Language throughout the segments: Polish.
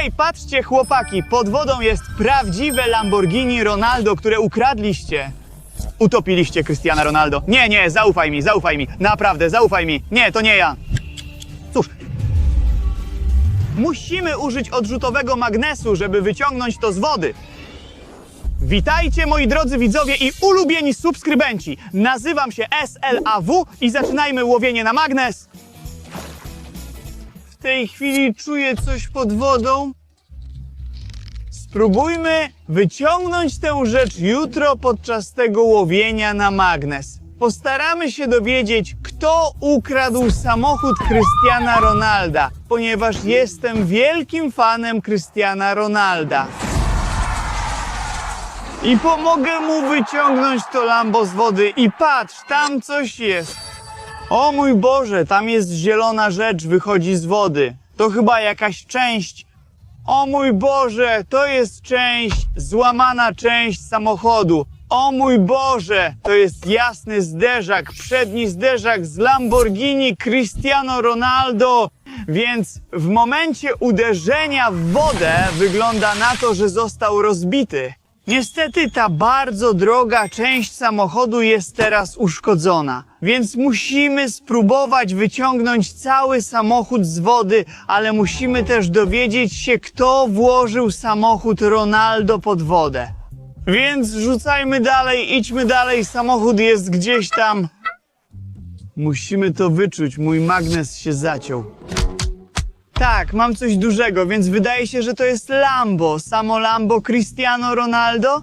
Hej, patrzcie chłopaki, pod wodą jest prawdziwe Lamborghini Ronaldo, które ukradliście. Utopiliście Cristiana Ronaldo. Nie, nie, zaufaj mi, zaufaj mi. Naprawdę, zaufaj mi. Nie, to nie ja. Cóż. Musimy użyć odrzutowego magnesu, żeby wyciągnąć to z wody. Witajcie moi drodzy widzowie i ulubieni subskrybenci. Nazywam się SLAW i zaczynajmy łowienie na magnes. Tej chwili czuję coś pod wodą. Spróbujmy wyciągnąć tę rzecz jutro podczas tego łowienia na magnes. Postaramy się dowiedzieć, kto ukradł samochód Krystiana Ronalda, ponieważ jestem wielkim fanem Krystiana Ronalda. I pomogę mu wyciągnąć to Lambo z wody. I patrz, tam coś jest. O mój Boże, tam jest zielona rzecz, wychodzi z wody. To chyba jakaś część. O mój Boże, to jest część, złamana część samochodu. O mój Boże, to jest jasny zderzak, przedni zderzak z Lamborghini Cristiano Ronaldo. Więc w momencie uderzenia w wodę wygląda na to, że został rozbity. Niestety ta bardzo droga część samochodu jest teraz uszkodzona, więc musimy spróbować wyciągnąć cały samochód z wody, ale musimy też dowiedzieć się, kto włożył samochód Ronaldo pod wodę. Więc rzucajmy dalej, idźmy dalej, samochód jest gdzieś tam. Musimy to wyczuć, mój magnes się zaciął. Tak, mam coś dużego, więc wydaje się, że to jest Lambo. Samo Lambo Cristiano Ronaldo?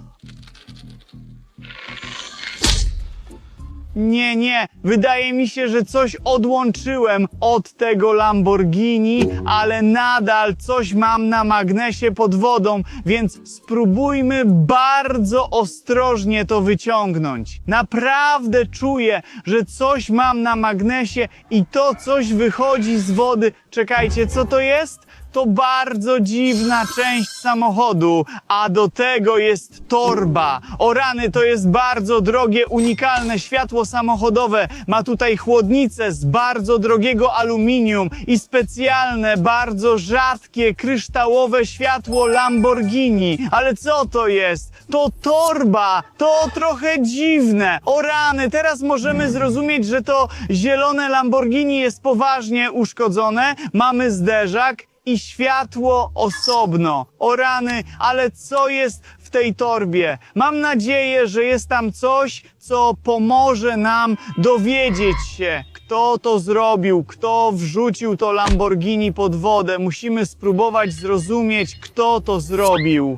Nie, nie. Wydaje mi się, że coś odłączyłem od tego Lamborghini, ale nadal coś mam na magnesie pod wodą, więc spróbujmy bardzo ostrożnie to wyciągnąć. Naprawdę czuję, że coś mam na magnesie i to coś wychodzi z wody. Czekajcie, co to jest? To bardzo dziwna część samochodu, a do tego jest torba. O rany, to jest bardzo drogie, unikalne światło samochodowe. Ma tutaj chłodnicę z bardzo drogiego aluminium i specjalne, bardzo rzadkie, kryształowe światło Lamborghini. Ale co to jest? To torba! To trochę dziwne. O rany, teraz możemy zrozumieć, że to zielone Lamborghini jest poważnie uszkodzone. Mamy zderzak i światło osobno. O rany, ale co jest w tej torbie? Mam nadzieję, że jest tam coś, co pomoże nam dowiedzieć się, kto to zrobił, kto wrzucił to Lamborghini pod wodę. Musimy spróbować zrozumieć, kto to zrobił.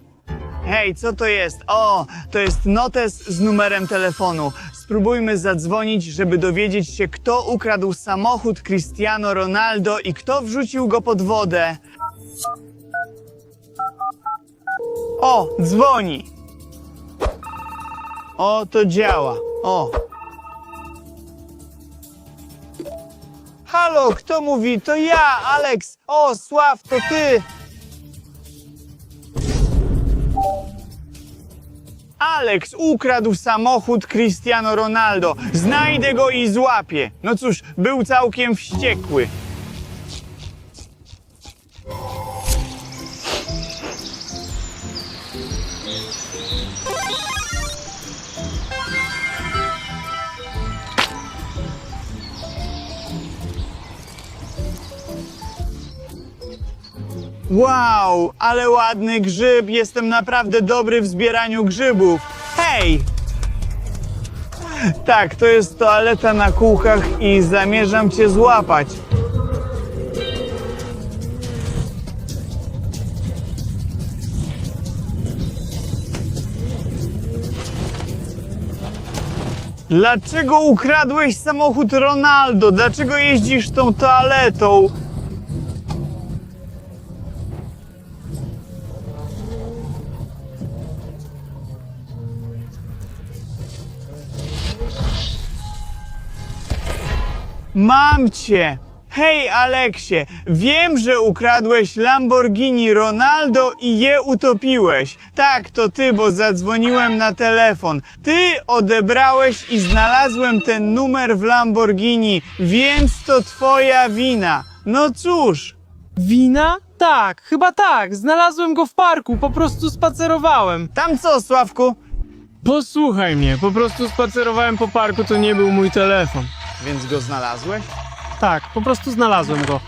Hej, co to jest? O, to jest notes z numerem telefonu. Spróbujmy zadzwonić, żeby dowiedzieć się, kto ukradł samochód Cristiano Ronaldo i kto wrzucił go pod wodę. O, dzwoni. O, to działa. O. Halo, kto mówi? To ja, Alex. O, Sław, to ty. Alex ukradł samochód Cristiano Ronaldo. Znajdę go i złapię. No cóż, był całkiem wściekły. Wow, ale ładny grzyb. Jestem naprawdę dobry w zbieraniu grzybów. Hej! Tak, to jest toaleta na kółkach i zamierzam cię złapać. Dlaczego ukradłeś samochód Ronaldo? Dlaczego jeździsz tą toaletą? Mam cię! Hej, Aleksie, wiem, że ukradłeś Lamborghini Ronaldo i je utopiłeś. Tak, to ty, bo zadzwoniłem na telefon. Ty odebrałeś i znalazłem ten numer w Lamborghini, więc to twoja wina. No cóż, Wina? Tak, chyba tak. Znalazłem go w parku, po prostu spacerowałem. Tam co, Sławku? Posłuchaj mnie, po prostu spacerowałem po parku, to nie był mój telefon. Więc go znalazłeś? Tak, po prostu znalazłem go.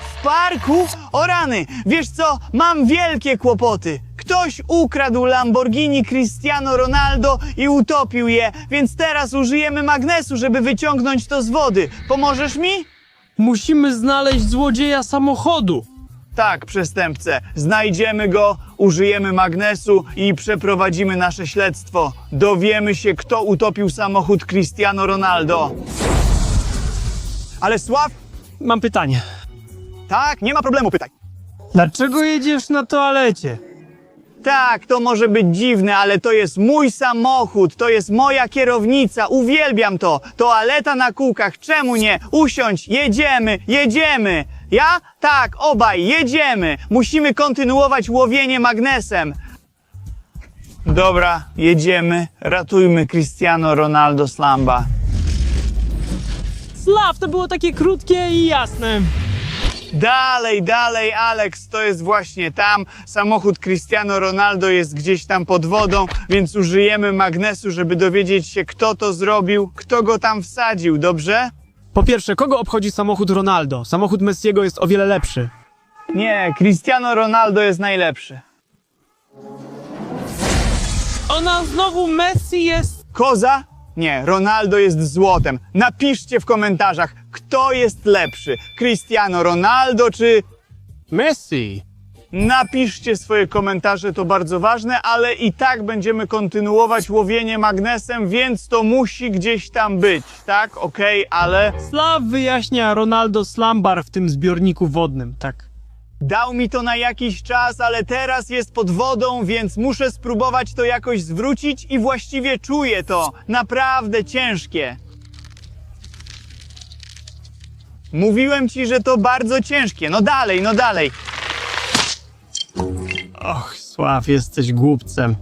W parku? O rany! Wiesz co? Mam wielkie kłopoty. Ktoś ukradł Lamborghini Cristiano Ronaldo i utopił je, więc teraz użyjemy magnesu, żeby wyciągnąć to z wody. Pomożesz mi? Musimy znaleźć złodzieja samochodu. Tak, przestępcę. Znajdziemy go, użyjemy magnesu i przeprowadzimy nasze śledztwo. Dowiemy się, kto utopił samochód Cristiano Ronaldo. Ale Sław, Mam pytanie. tak, nie ma problemu, pytaj. Dlaczego jedziesz na toalecie? Tak, to może być dziwne, ale to jest mój samochód, to jest moja kierownica, uwielbiam to. Toaleta na kółkach, czemu nie? Usiądź, jedziemy, jedziemy. Ja? Tak, obaj, jedziemy. Musimy kontynuować łowienie magnesem. Dobra, jedziemy. Ratujmy Cristiano Ronaldo Slamba. Slaw, to było takie krótkie i jasne. Dalej, dalej, Alex, to jest właśnie tam. Samochód Cristiano Ronaldo jest gdzieś tam pod wodą, więc użyjemy magnesu, żeby dowiedzieć się, kto to zrobił, kto go tam wsadził, dobrze? Po pierwsze, kogo obchodzi samochód Ronaldo? Samochód Messiego jest o wiele lepszy. Nie, Cristiano Ronaldo jest najlepszy. Ona znowu Messi jest. Koza? Nie, Ronaldo jest złotem. Napiszcie w komentarzach, kto jest lepszy. Cristiano Ronaldo czy Messi. Napiszcie swoje komentarze, to bardzo ważne, ale i tak będziemy kontynuować łowienie magnesem, więc to musi gdzieś tam być, tak? Okej, ale Slav wyjaśnia Ronaldo Slambar w tym zbiorniku wodnym, tak. Dał mi to na jakiś czas, ale teraz jest pod wodą, więc muszę spróbować to jakoś zwrócić i właściwie czuję to. Naprawdę ciężkie. Mówiłem ci, że to bardzo ciężkie. No dalej, no dalej. Och, Sław, jesteś głupcem.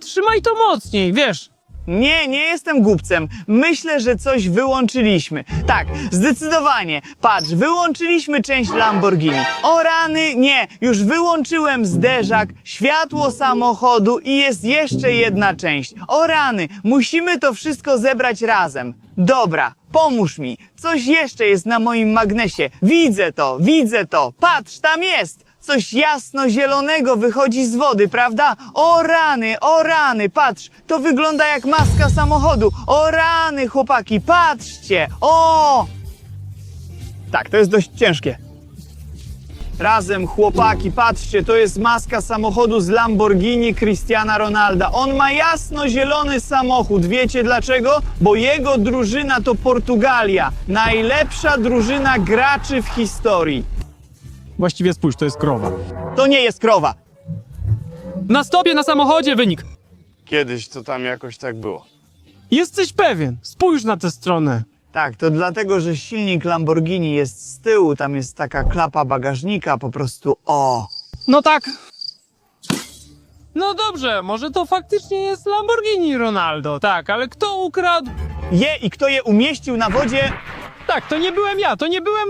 Trzymaj to mocniej, wiesz. Nie, nie jestem głupcem. Myślę, że coś wyłączyliśmy. Tak, zdecydowanie. Patrz, wyłączyliśmy część Lamborghini. O rany, nie, już wyłączyłem zderzak, światło samochodu i jest jeszcze jedna część. O rany, musimy to wszystko zebrać razem. Dobra, pomóż mi. Coś jeszcze jest na moim magnesie. Widzę to, widzę to. Patrz, tam jest. Coś jasno-zielonego wychodzi z wody, prawda? O rany, o rany, patrz, to wygląda jak maska samochodu. O rany, chłopaki, patrzcie, o! Tak, to jest dość ciężkie. Razem, chłopaki, patrzcie, to jest maska samochodu z Lamborghini Cristiana Ronalda. On ma jasno-zielony samochód. Wiecie dlaczego? Bo jego drużyna to Portugalia. Najlepsza drużyna graczy w historii. Właściwie spójrz, to jest krowa. To nie jest krowa. Na stopie na samochodzie wynik. Kiedyś to tam jakoś tak było. Jesteś pewien. Spójrz na tę stronę. Tak, to dlatego, że silnik Lamborghini jest z tyłu, tam jest taka klapa bagażnika, po prostu o. No tak. No dobrze, może to faktycznie jest Lamborghini Ronaldo, tak, ale kto ukradł? Je i kto je umieścił na wodzie? Tak, to nie byłem ja, to nie byłem...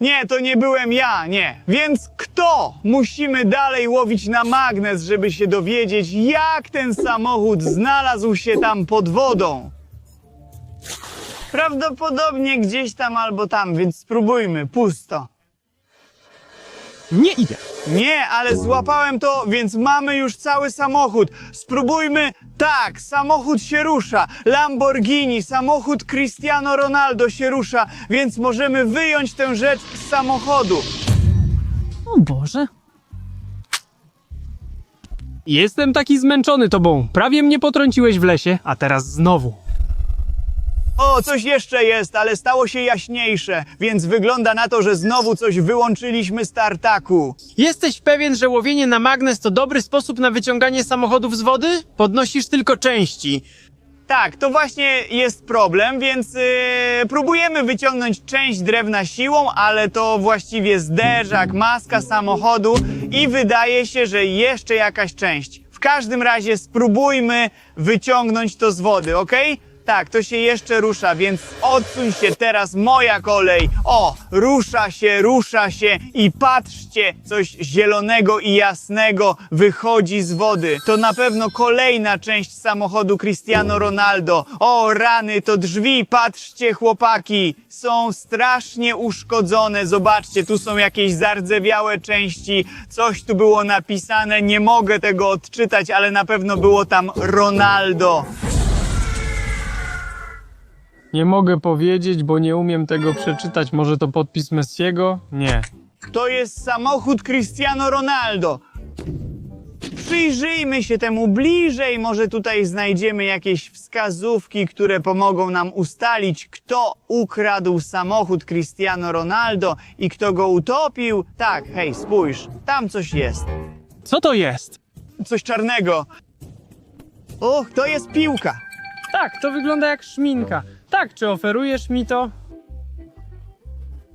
Nie, to nie byłem ja, nie. Więc kto? Musimy dalej łowić na magnes, żeby się dowiedzieć, jak ten samochód znalazł się tam pod wodą. Prawdopodobnie gdzieś tam albo tam, więc spróbujmy. Pusto. Nie idę. Nie, ale złapałem to, więc mamy już cały samochód. Spróbujmy. Tak, samochód się rusza. Lamborghini, samochód Cristiano Ronaldo się rusza, więc możemy wyjąć tę rzecz z samochodu. O Boże. Jestem taki zmęczony tobą. Prawie mnie potrąciłeś w lesie, a teraz znowu. O, coś jeszcze jest, ale stało się jaśniejsze, więc wygląda na to, że znowu coś wyłączyliśmy z tartaku. Jesteś pewien, że łowienie na magnes to dobry sposób na wyciąganie samochodów z wody? Podnosisz tylko części. Tak, to właśnie jest problem, więc yy, próbujemy wyciągnąć część drewna siłą, ale to właściwie zderzak, maska samochodu i wydaje się, że jeszcze jakaś część. W każdym razie spróbujmy wyciągnąć to z wody, ok? Tak, to się jeszcze rusza, więc odsuń się teraz moja kolej. O, rusza się, rusza się i patrzcie, coś zielonego i jasnego wychodzi z wody. To na pewno kolejna część samochodu Cristiano Ronaldo. O, rany, to drzwi, patrzcie chłopaki, są strasznie uszkodzone. Zobaczcie, tu są jakieś zardzewiałe części, coś tu było napisane, nie mogę tego odczytać, ale na pewno było tam Ronaldo. Nie mogę powiedzieć, bo nie umiem tego przeczytać. Może to podpis Messiego? Nie. To jest samochód Cristiano Ronaldo. Przyjrzyjmy się temu bliżej, może tutaj znajdziemy jakieś wskazówki, które pomogą nam ustalić, kto ukradł samochód Cristiano Ronaldo i kto go utopił. Tak, hej, spójrz, tam coś jest. Co to jest? Coś czarnego. Och, to jest piłka. Tak, to wygląda jak szminka. Tak, czy oferujesz mi to?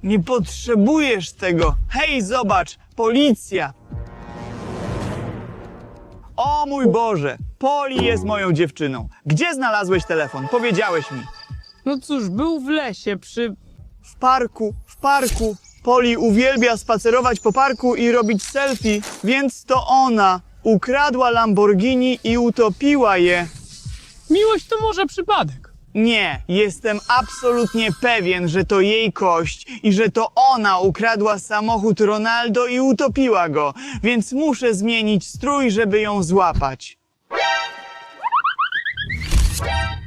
Nie potrzebujesz tego. Hej, zobacz, policja. O mój Boże, Poli jest moją dziewczyną. Gdzie znalazłeś telefon? Powiedziałeś mi. No cóż, był w lesie przy... W parku, w parku. Poli uwielbia spacerować po parku i robić selfie, więc to ona ukradła Lamborghini i utopiła je. Miłość to może przypadek. Nie, jestem absolutnie pewien, że to jej kość i że to ona ukradła samochód Ronaldo i utopiła go, więc muszę zmienić strój, żeby ją złapać.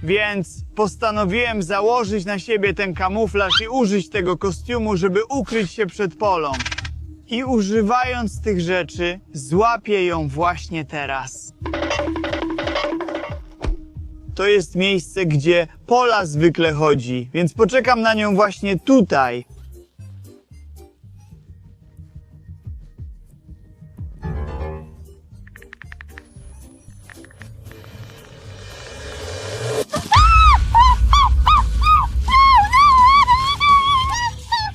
Więc postanowiłem założyć na siebie ten kamuflaż i użyć tego kostiumu, żeby ukryć się przed Polą. I używając tych rzeczy, złapię ją właśnie teraz. To jest miejsce, gdzie Pola zwykle chodzi, więc poczekam na nią właśnie tutaj.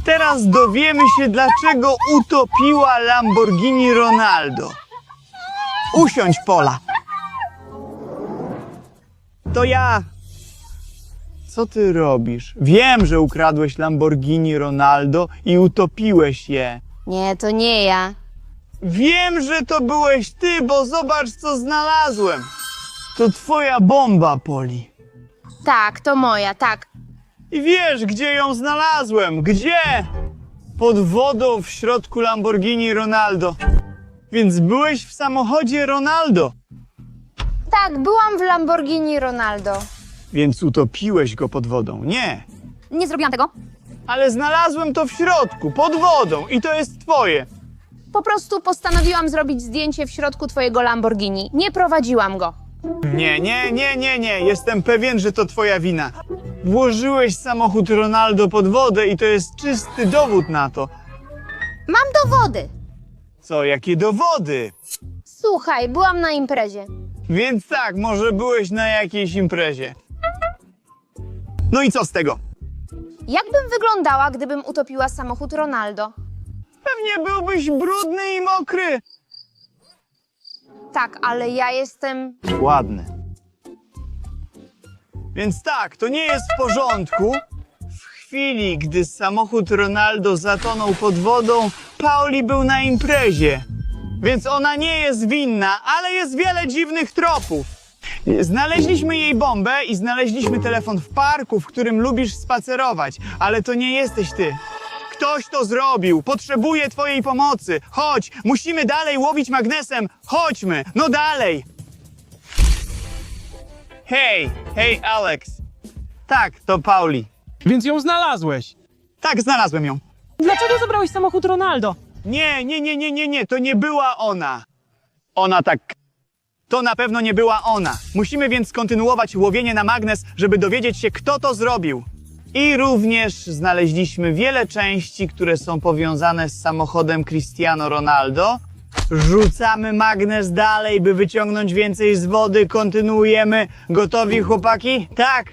Teraz dowiemy się, dlaczego utopiła Lamborghini Ronaldo. Usiądź, Pola. To ja. Co ty robisz? Wiem, że ukradłeś Lamborghini Ronaldo i utopiłeś je. Nie, to nie ja. Wiem, że to byłeś ty, bo zobacz, co znalazłem. To twoja bomba, Poli. Tak, to moja, tak. I wiesz, gdzie ją znalazłem? Gdzie? Pod wodą w środku Lamborghini Ronaldo. Więc byłeś w samochodzie Ronaldo. Tak, byłam w Lamborghini Ronaldo. Więc utopiłeś go pod wodą. Nie. Nie zrobiłam tego. Ale znalazłem to w środku, pod wodą i to jest twoje. Po prostu postanowiłam zrobić zdjęcie w środku twojego Lamborghini. Nie prowadziłam go. Nie, nie, nie, nie, nie. Jestem pewien, że to twoja wina. Włożyłeś samochód Ronaldo pod wodę i to jest czysty dowód na to. Mam dowody. Co, jakie dowody? Słuchaj, byłam na imprezie. Więc tak, może byłeś na jakiejś imprezie. No i co z tego? Jakbym wyglądała, gdybym utopiła samochód Ronaldo? Pewnie byłbyś brudny i mokry. Tak, ale ja jestem. Ładny. Więc tak, to nie jest w porządku. W chwili, gdy samochód Ronaldo zatonął pod wodą, Pauli był na imprezie. Więc ona nie jest winna, ale jest wiele dziwnych tropów. Znaleźliśmy jej bombę i znaleźliśmy telefon w parku, w którym lubisz spacerować, ale to nie jesteś ty. Ktoś to zrobił. Potrzebuję twojej pomocy. Chodź, musimy dalej łowić magnesem. Chodźmy, no dalej. Hej, hej Alex. Tak, to Pauli. Więc ją znalazłeś. Tak, znalazłem ją. Dlaczego zabrałeś samochód Ronaldo? Nie, nie, nie, nie, nie, nie, to nie była ona. Ona tak. To na pewno nie była ona. Musimy więc kontynuować łowienie na magnes, żeby dowiedzieć się, kto to zrobił. I również znaleźliśmy wiele części, które są powiązane z samochodem Cristiano Ronaldo. Rzucamy magnes dalej, by wyciągnąć więcej z wody. Kontynuujemy. Gotowi, chłopaki? Tak.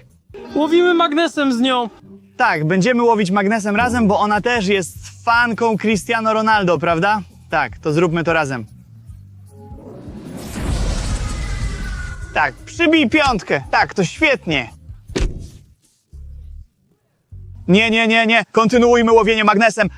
Łowimy magnesem z nią. Tak, będziemy łowić magnesem razem, bo ona też jest fanką Cristiano Ronaldo, prawda? Tak, to zróbmy to razem. Tak, przybij piątkę. Tak, to świetnie. Nie, nie, nie, nie. Kontynuujmy łowienie magnesem.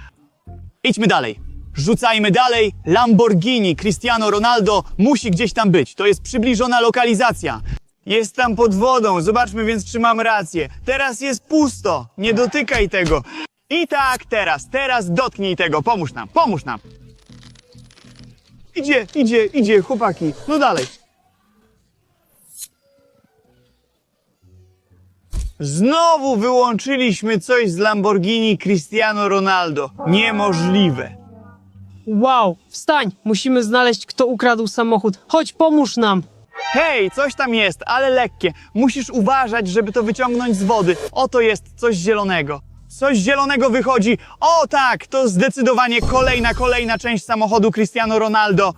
Idźmy dalej. Rzucajmy dalej. Lamborghini Cristiano Ronaldo musi gdzieś tam być. To jest przybliżona lokalizacja. Jest tam pod wodą. Zobaczmy więc, czy mam rację. Teraz jest pusto. Nie dotykaj tego. I tak teraz, teraz dotknij tego. Pomóż nam, pomóż nam. Idzie, idzie, idzie, chłopaki. No dalej. Znowu wyłączyliśmy coś z Lamborghini Cristiano Ronaldo. Niemożliwe. Wow, wstań! Musimy znaleźć, kto ukradł samochód. Chodź, pomóż nam! Hej, coś tam jest, ale lekkie. Musisz uważać, żeby to wyciągnąć z wody. Oto jest coś zielonego. Coś zielonego wychodzi. O tak, to zdecydowanie kolejna, kolejna część samochodu Cristiano Ronaldo.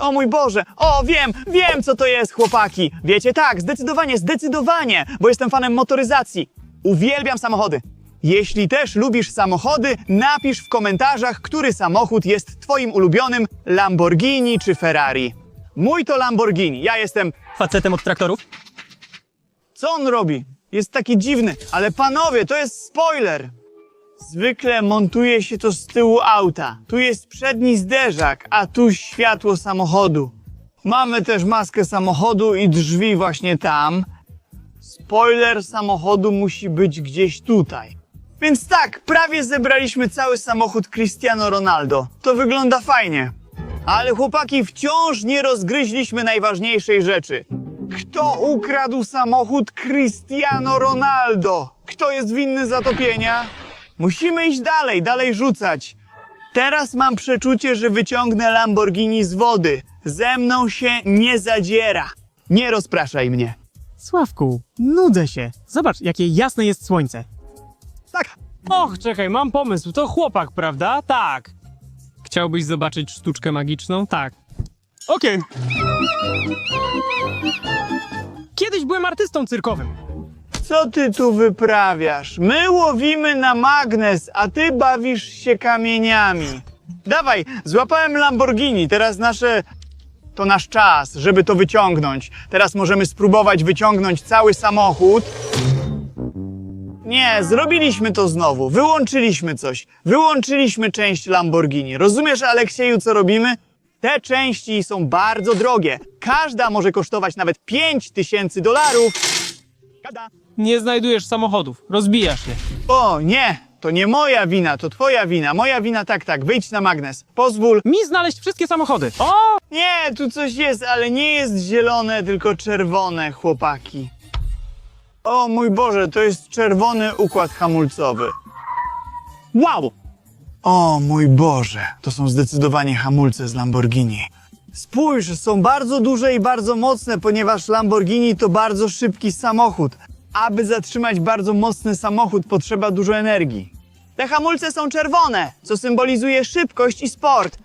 O mój Boże, o wiem, wiem co to jest, chłopaki. Wiecie, tak, zdecydowanie, zdecydowanie, bo jestem fanem motoryzacji. Uwielbiam samochody. Jeśli też lubisz samochody, napisz w komentarzach, który samochód jest twoim ulubionym Lamborghini czy Ferrari. Mój to Lamborghini, ja jestem... Facetem od traktorów? Co on robi? Jest taki dziwny, ale panowie, to jest spoiler. Zwykle montuje się to z tyłu auta. Tu jest przedni zderzak, a tu światło samochodu. Mamy też maskę samochodu i drzwi właśnie tam. Spoiler samochodu musi być gdzieś tutaj. Więc tak, prawie zebraliśmy cały samochód Cristiano Ronaldo. To wygląda fajnie. Ale chłopaki, wciąż nie rozgryźliśmy najważniejszej rzeczy. Kto ukradł samochód Cristiano Ronaldo? Kto jest winny zatopienia? Musimy iść dalej, dalej rzucać. Teraz mam przeczucie, że wyciągnę Lamborghini z wody. Ze mną się nie zadziera. Nie rozpraszaj mnie. Sławku, nudzę się. Zobacz, jakie jasne jest słońce. Tak, Och, czekaj, mam pomysł. To chłopak, prawda? Tak. Chciałbyś zobaczyć sztuczkę magiczną? Tak. Okej. Kiedyś byłem artystą cyrkowym. co ty tu wyprawiasz? My łowimy na magnes, a ty bawisz się kamieniami. Dawaj, złapałem Lamborghini, teraz nasze... To nasz czas, żeby to wyciągnąć. Teraz możemy spróbować wyciągnąć cały samochód. Nie, zrobiliśmy to znowu. Wyłączyliśmy coś. Wyłączyliśmy część Lamborghini. Rozumiesz, Aleksieju, co robimy? Te części są bardzo drogie. Każda może kosztować nawet 5 tysięcy dolarów. Każda. Nie znajdujesz samochodów, rozbijasz je. O, nie, to nie moja wina, to twoja wina. Moja wina, tak, tak, wyjdź na magnes. Pozwól. Mi znaleźć wszystkie samochody. O! Nie, tu coś jest, ale nie jest zielone, tylko czerwone, chłopaki. O mój Boże, to jest czerwony układ hamulcowy. Wow! O mój Boże, to są zdecydowanie hamulce z Lamborghini. Spójrz, są bardzo duże i bardzo mocne, ponieważ Lamborghini to bardzo szybki samochód. Aby zatrzymać bardzo mocny samochód, potrzeba dużo energii. Te hamulce są czerwone, co symbolizuje szybkość i sport.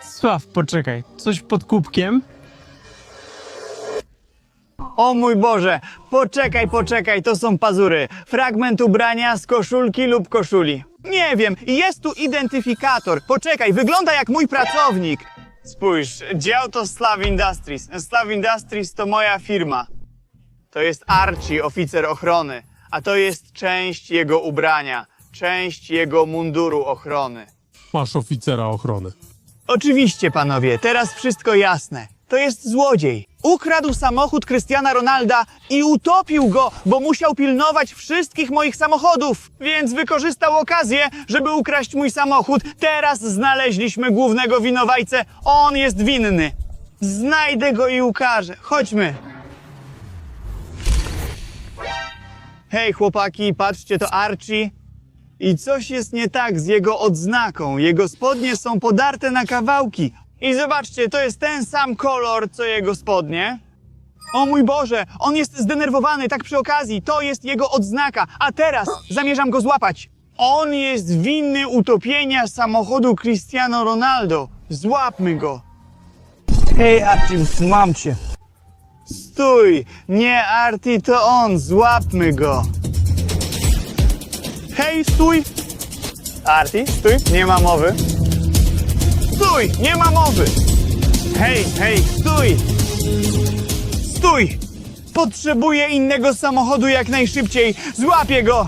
Sław, poczekaj. Coś pod kubkiem? O mój Boże, poczekaj, poczekaj, to są pazury. Fragment ubrania z koszulki lub koszuli. Nie wiem, jest tu identyfikator. Poczekaj, wygląda jak mój pracownik. Spójrz, dział to Slav Industries. Slav Industries to moja firma. To jest Archie, oficer ochrony, a to jest część jego ubrania, część jego munduru ochrony. Masz oficera ochrony. Oczywiście, panowie, teraz wszystko jasne. To jest złodziej. Ukradł samochód Krystiana Ronalda i utopił go, bo musiał pilnować wszystkich moich samochodów. Więc wykorzystał okazję, żeby ukraść mój samochód. Teraz znaleźliśmy głównego winowajcę. On jest winny. Znajdę go i ukażę. Chodźmy. Hej, chłopaki, patrzcie, to Archie. I coś jest nie tak z jego odznaką. Jego spodnie są podarte na kawałki. I zobaczcie, to jest ten sam kolor, co jego spodnie. O mój Boże, on jest zdenerwowany, tak przy okazji. To jest jego odznaka. A teraz zamierzam go złapać. On jest winny utopienia samochodu Cristiano Ronaldo. Złapmy go. Hej, Archie, mam cię. Stój! Nie Arti, to on! Złapmy go! Hej, stój! Arti, stój, nie ma mowy. Stój, nie ma mowy! Hej, hej, stój! Stój! Potrzebuję innego samochodu jak najszybciej! Złapię go!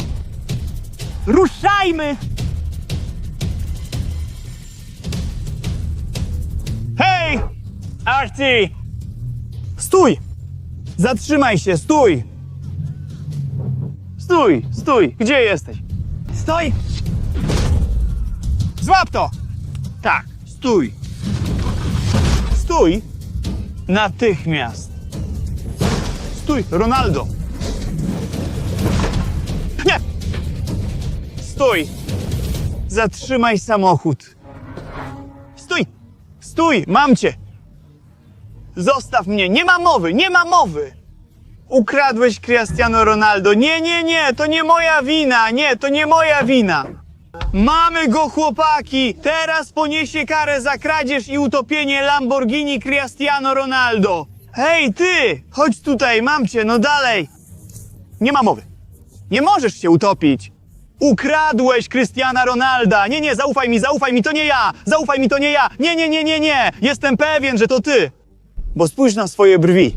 Ruszajmy! Hej! Archie! Stój! Zatrzymaj się, stój! Stój, stój! Gdzie jesteś? Stój! Złap to! Tak, stój! Stój! Natychmiast! Stój, Ronaldo! Nie! Stój! Zatrzymaj samochód! Stój! Stój! Mam cię! Zostaw mnie! Nie ma mowy! Nie ma mowy! Ukradłeś Cristiano Ronaldo. Nie, nie, nie! To nie moja wina! Nie, to nie moja wina! Mamy go, chłopaki! Teraz poniesie karę za kradzież i utopienie Lamborghini Cristiano Ronaldo! Hej, ty! Chodź tutaj, mam cię, no dalej! Nie ma mowy. Nie możesz się utopić. Ukradłeś Krystiana Ronalda. Nie, nie, zaufaj mi, zaufaj mi, to nie ja. Zaufaj mi, to nie ja. Nie, nie, nie, nie, nie. Jestem pewien, że to ty. Bo spójrz na swoje brwi.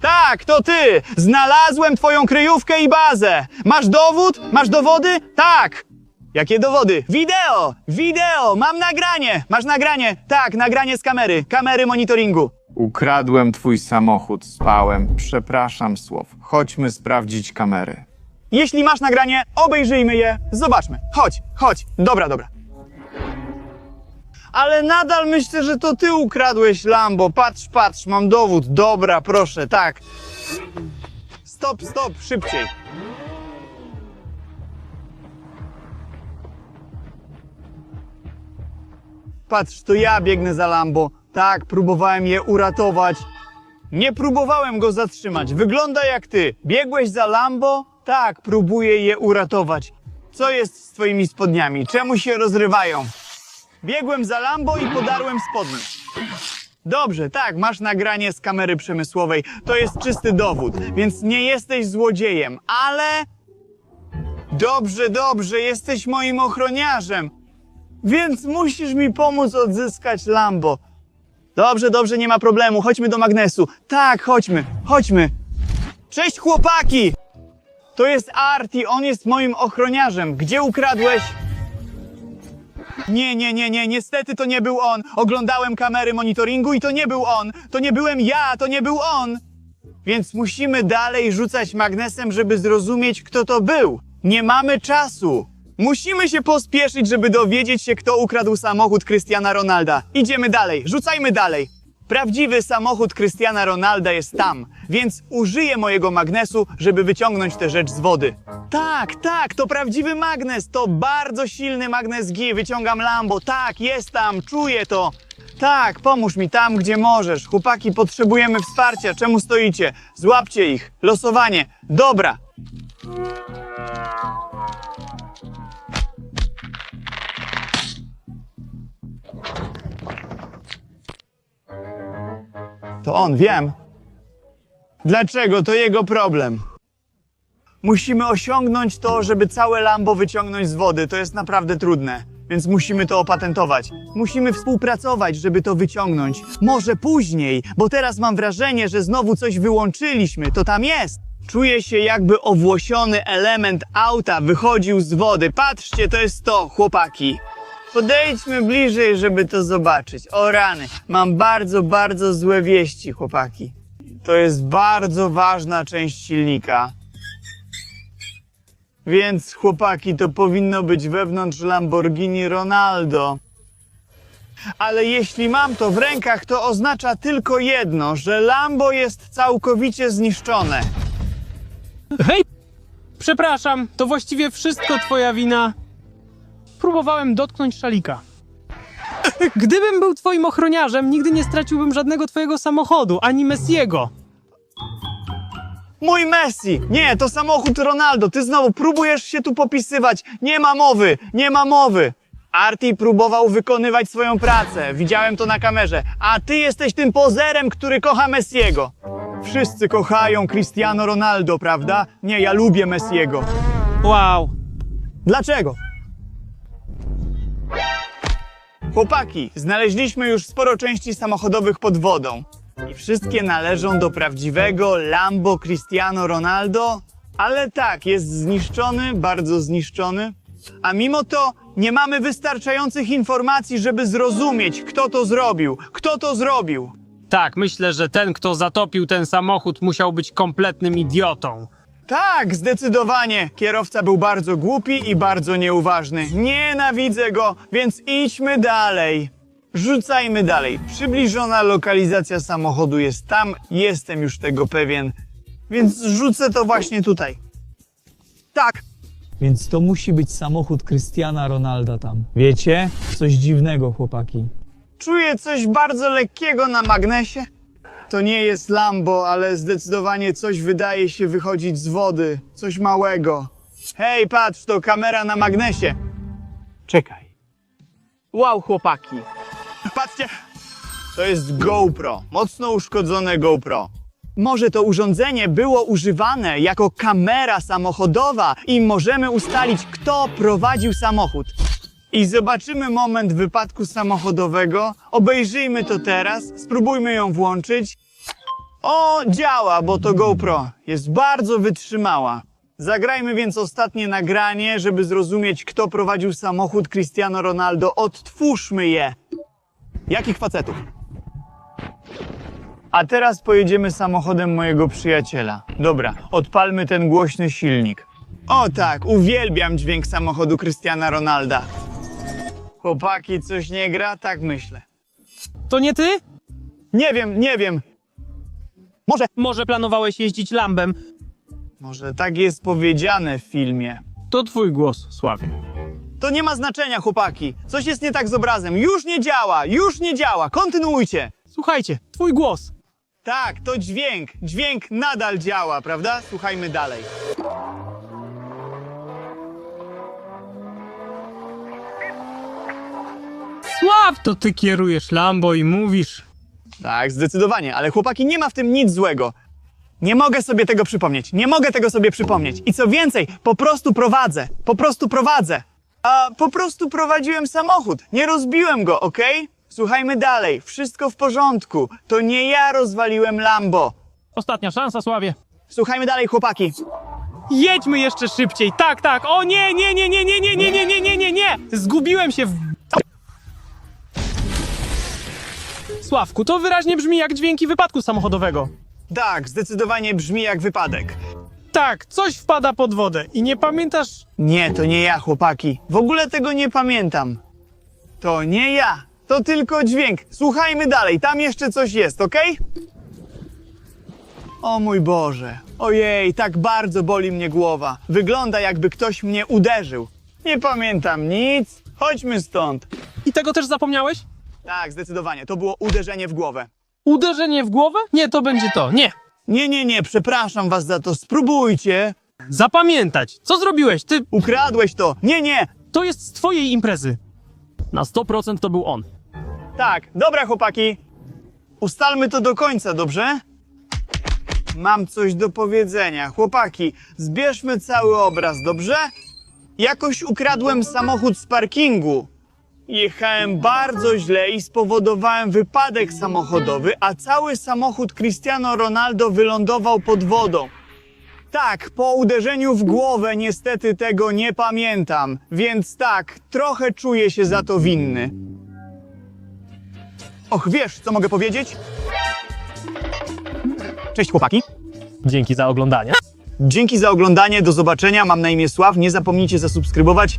Tak, to ty. Znalazłem twoją kryjówkę i bazę. Masz dowód? Masz dowody? Tak. Jakie dowody? Wideo! Wideo! Mam nagranie! Masz nagranie? Tak, nagranie z kamery. Kamery monitoringu. Ukradłem twój samochód, spałem. Przepraszam słów. Chodźmy sprawdzić kamery. Jeśli masz nagranie, obejrzyjmy je, zobaczmy. Chodź, chodź. Dobra, dobra. Ale nadal myślę, że to ty ukradłeś Lambo. Patrz, patrz, mam dowód. Dobra, proszę, tak. Stop, stop, szybciej. Patrz, to ja biegnę za Lambo. Tak, próbowałem je uratować. Nie próbowałem go zatrzymać. Wygląda jak ty. Biegłeś za Lambo? Tak, próbuję je uratować. Co jest z twoimi spodniami? Czemu się rozrywają? Biegłem za Lambo i podarłem spodnie. Dobrze, tak, masz nagranie z kamery przemysłowej. To jest czysty dowód, więc nie jesteś złodziejem, ale. Dobrze, dobrze, jesteś moim ochroniarzem. Więc musisz mi pomóc odzyskać Lambo. Dobrze, dobrze, nie ma problemu. Chodźmy do magnesu. Tak, chodźmy, chodźmy. Cześć, chłopaki! To jest Arti, on jest moim ochroniarzem. Gdzie ukradłeś? Nie, nie, nie, nie, niestety to nie był on. Oglądałem kamery monitoringu i to nie był on. To nie byłem ja, to nie był on. Więc musimy dalej rzucać magnesem, żeby zrozumieć, kto to był. Nie mamy czasu. Musimy się pospieszyć, żeby dowiedzieć się, kto ukradł samochód Cristiana Ronalda. Idziemy dalej, rzucajmy dalej. Prawdziwy samochód Cristiana Ronalda jest tam, więc użyję mojego magnesu, żeby wyciągnąć tę rzecz z wody. Tak, tak, to prawdziwy magnes, to bardzo silny magnes G. Wyciągam Lambo, tak, jest tam, czuję to. Tak, pomóż mi tam, gdzie możesz. Chłopaki, potrzebujemy wsparcia. Czemu stoicie? Złapcie ich. Losowanie. Dobra. To on, wiem. Dlaczego? To jego problem. Musimy osiągnąć to, żeby całe Lambo wyciągnąć z wody. To jest naprawdę trudne, więc musimy to opatentować. Musimy współpracować, żeby to wyciągnąć. Może później, bo teraz mam wrażenie, że znowu coś wyłączyliśmy. To tam jest. Czuję się, jakby owłosiony element auta wychodził z wody. Patrzcie, to jest to, chłopaki. Podejdźmy bliżej, żeby to zobaczyć. O rany, mam bardzo, bardzo złe wieści, chłopaki. To jest bardzo ważna część silnika. Więc, chłopaki, to powinno być wewnątrz Lamborghini Ronaldo. Ale jeśli mam to w rękach, to oznacza tylko jedno, że Lambo jest całkowicie zniszczone. Hej! Przepraszam, to właściwie wszystko twoja wina. Próbowałem dotknąć szalika. Gdybym był twoim ochroniarzem, nigdy nie straciłbym żadnego twojego samochodu, ani Messiego. Mój Messi! Nie, to samochód Ronaldo. Ty znowu próbujesz się tu popisywać. Nie ma mowy, nie ma mowy. Arti próbował wykonywać swoją pracę. Widziałem to na kamerze. A ty jesteś tym pozerem, który kocha Messiego. Wszyscy kochają Cristiano Ronaldo, prawda? Nie, ja lubię Messiego. Wow. Dlaczego? Chłopaki, znaleźliśmy już sporo części samochodowych pod wodą. I wszystkie należą do prawdziwego Lambo Cristiano Ronaldo? Ale tak, jest zniszczony, bardzo zniszczony. A mimo to nie mamy wystarczających informacji, żeby zrozumieć, kto to zrobił. Kto to zrobił? Tak, myślę, że ten, kto zatopił ten samochód, musiał być kompletnym idiotą. Tak, zdecydowanie. Kierowca był bardzo głupi i bardzo nieuważny. Nienawidzę go, więc idźmy dalej. Rzucajmy dalej. Przybliżona lokalizacja samochodu jest tam, jestem już tego pewien. Więc rzucę to właśnie tutaj. Tak. Więc to musi być samochód Krystiana Ronalda tam. Wiecie? Coś dziwnego, chłopaki. Czuję coś bardzo lekkiego na magnesie. To nie jest Lambo, ale zdecydowanie coś wydaje się wychodzić z wody. Coś małego. Hej, patrz, to kamera na magnesie. Czekaj. Wow, chłopaki. Patrzcie, to jest GoPro. Mocno uszkodzone GoPro. Może to urządzenie było używane jako kamera samochodowa i możemy ustalić, kto prowadził samochód. I zobaczymy moment wypadku samochodowego. Obejrzyjmy to teraz, spróbujmy ją włączyć. O, działa, bo to GoPro jest bardzo wytrzymała. Zagrajmy więc ostatnie nagranie, żeby zrozumieć, kto prowadził samochód Cristiano Ronaldo. Odtwórzmy je. Jakich facetów? A teraz pojedziemy samochodem mojego przyjaciela. Dobra, odpalmy ten głośny silnik. O tak, uwielbiam dźwięk samochodu Cristiana Ronalda. Chłopaki, coś nie gra? Tak myślę. To nie ty? Nie wiem, nie wiem. Może, Może planowałeś jeździć lambem? może tak jest powiedziane w filmie. To twój głos, Sławie. To nie ma znaczenia, chłopaki. Coś jest nie tak z obrazem. Już nie działa, już nie działa. Kontynuujcie. Słuchajcie, twój głos. Tak, to dźwięk. Dźwięk nadal działa, prawda? Słuchajmy dalej. Sław, to ty kierujesz Lambo i mówisz. Tak, zdecydowanie, ale chłopaki, nie ma w tym nic złego. Nie mogę sobie tego przypomnieć. Nie mogę tego sobie przypomnieć. I co więcej, po prostu prowadzę. Po prostu prowadzę. A po prostu prowadziłem samochód. Nie rozbiłem go, ok? Słuchajmy dalej. Wszystko w porządku. To nie ja rozwaliłem Lambo. Ostatnia szansa, Sławie. Słuchajmy dalej, chłopaki. Jedźmy jeszcze szybciej. Tak, tak. O nie, nie, nie, nie, nie, nie, nie, nie, nie, nie, nie, nie. Zgubiłem się w... Sławku, to wyraźnie brzmi jak dźwięki wypadku samochodowego. Tak, zdecydowanie brzmi jak wypadek. Tak, coś wpada pod wodę i nie pamiętasz... Nie, to nie ja, chłopaki. W ogóle tego nie pamiętam. To nie ja. To tylko dźwięk. Słuchajmy dalej. Tam jeszcze coś jest, ok? O mój Boże. Ojej, tak bardzo boli mnie głowa. Wygląda jakby ktoś mnie uderzył. Nie pamiętam nic. Chodźmy stąd. I tego też zapomniałeś? Tak, zdecydowanie. To było uderzenie w głowę. Uderzenie w głowę? Nie, to będzie to. Nie. Nie, nie, nie. Przepraszam was za to. Spróbujcie. Zapamiętać. Co zrobiłeś? Ty... Ukradłeś to. Nie, nie. To jest z twojej imprezy. Na 100% to był on. Tak, dobra chłopaki. Ustalmy to do końca, dobrze? Mam coś do powiedzenia. Chłopaki, zbierzmy cały obraz, dobrze? Jakoś ukradłem samochód z parkingu. Jechałem bardzo źle i spowodowałem wypadek samochodowy, a cały samochód Cristiano Ronaldo wylądował pod wodą. Tak, po uderzeniu w głowę niestety tego nie pamiętam, więc tak, trochę czuję się za to winny. Och, wiesz, co mogę powiedzieć? Cześć chłopaki. Dzięki za oglądanie. Dzięki za oglądanie, do zobaczenia. Mam na imię Sław. Nie zapomnijcie zasubskrybować